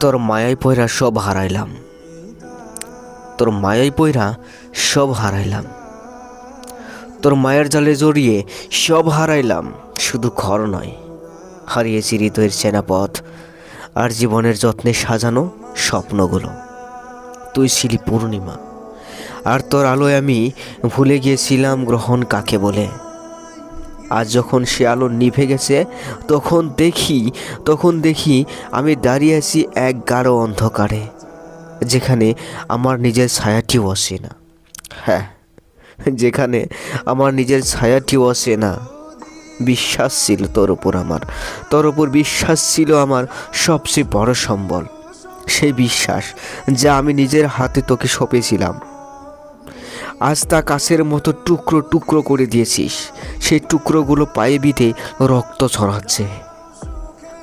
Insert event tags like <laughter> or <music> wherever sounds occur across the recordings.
তোর মায়াই পয়রা সব হারাইলাম। তোর মায়াই পয়রা সব হারাইলাম। তোর মায়ের জালে জড়িয়ে সব হারাইলাম, শুধু ঘর নয়। হারিয়েছি হৃদয়ের চেনাপথ আর জীবনের যত্নে সাজানো স্বপ্নগুলো। তুই ছিলি পূর্ণিমা, আর তোর আলোয় আমি ভুলে গিয়েছিলাম গ্রহণ কাকে বলে। আজ যখন সে আলো নিভে গেছে, তখন দেখি তখন দেখি আমি দাঁড়িয়ে আছি এক গাঢ় অন্ধকারে, যেখানে আমার নিজের ছায়াটিও আসে না। হ্যাঁ যেখানে আমার নিজের ছায়াটিও আসে না। বিশ্বাস ছিল তোর ওপর আমার, তোর ওপর বিশ্বাস ছিল আমার সবচেয়ে বড় সম্বল। সেই বিশ্বাস যা আমি নিজের হাতে তোকে সঁপেছিলাম। আজ তা কাছের মতো টুকরো টুকরো করে দিয়েছিস। সেই টুকরোগুলো পায়ে বিধে রক্ত ছড়াচ্ছে।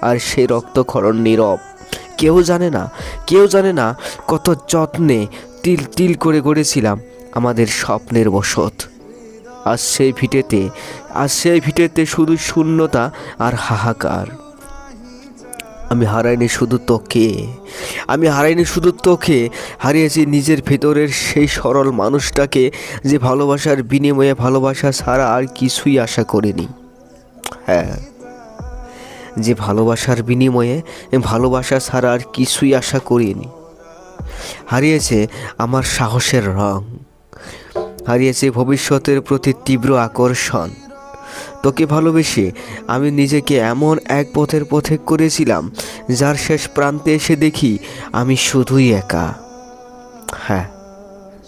আর সেই রক্তক্ষরণ নীরব। কেউ জানে না, কেউ জানে না কত যত্নে তিল তিল করে গড়েছিলাম আমাদের স্বপ্নের বসত। আর সেই ভিটেতে আর সেই ভিটেতে শুধু শূন্যতা আর হাহাকার। আমি হারাইনি শুধু তোকে। আমি হারাইনি শুধু তোকে, হারিয়েছি নিজের ভেতরের সেই সরল মানুষটাকে যে ভালোবাসার বিনিময়ে ভালোবাসা ছাড়া আর কিছুই আশা করিনি। হ্যাঁ যে ভালোবাসার বিনিময়ে ভালোবাসা ছাড়া আর কিছুই আশা করিনি। হারিয়েছে আমার সাহসের রং, হারিয়েছে ভবিষ্যতের প্রতি তীব্র আকর্ষণ। তোকে ভালোবেসে আমি নিজেকে এমন এক পথের পথে করেছিলাম, যার শেষ প্রান্তে এসে দেখি আমি শুধুই একা। হ্যাঁ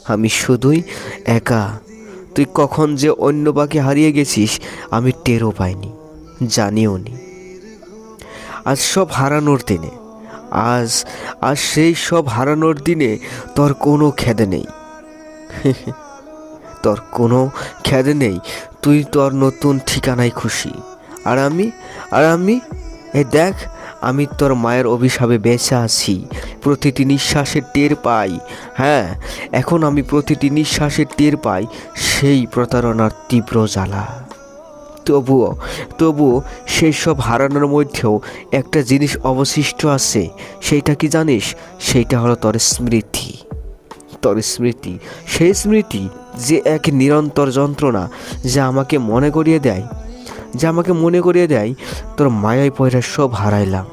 আমি শুধুই একা। তুই কখন যে অন্য বাকে হারিয়ে গেছিস, আমি টেরও পাইনি, জানিও নি। আজ সব হারানোর দিনে, আজ আজ সেই সব হারানোর দিনে তোর কোনো খেদে নেই। <laughs> তোর কোনো খেদে নেই। তুই তোর নতুন ঠিকানায় খুশি। আর আমি আর আমি, এ দেখ, আমি তোর মায়ের অভিশাপে বেঁচে আছি। প্রতিটি নিঃশ্বাসে টের পাই। হ্যাঁ এখন আমি প্রতিটি নিঃশ্বাসে টের পাই সেই প্রতারণার তীব্র জ্বালা। তবুও তবুও সেই সব হারানোর মধ্যেও একটা জিনিস অবশিষ্ট আছে। সেইটা কি জানিস? সেইটা হলো তোর স্মৃতি। তোর স্মৃতি। সেই স্মৃতি যে এক নিরন্তর যন্ত্রণা যা আমাকে মনে করিয়ে দেয় যা আমাকে মনে করিয়ে দেয় তোর মায়াই পয়রা সব হারাইলাম।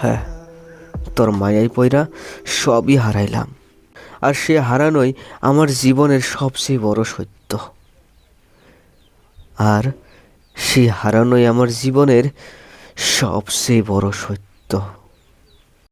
হ্যাঁ। তোর মায়াই পয়রা সবই হারাইলাম। আর সে হারানোই আমার জীবনের সবচেয়ে বড় সত্য। আর সে হারানোই আমার জীবনের সবচেয়ে বড় সত্য।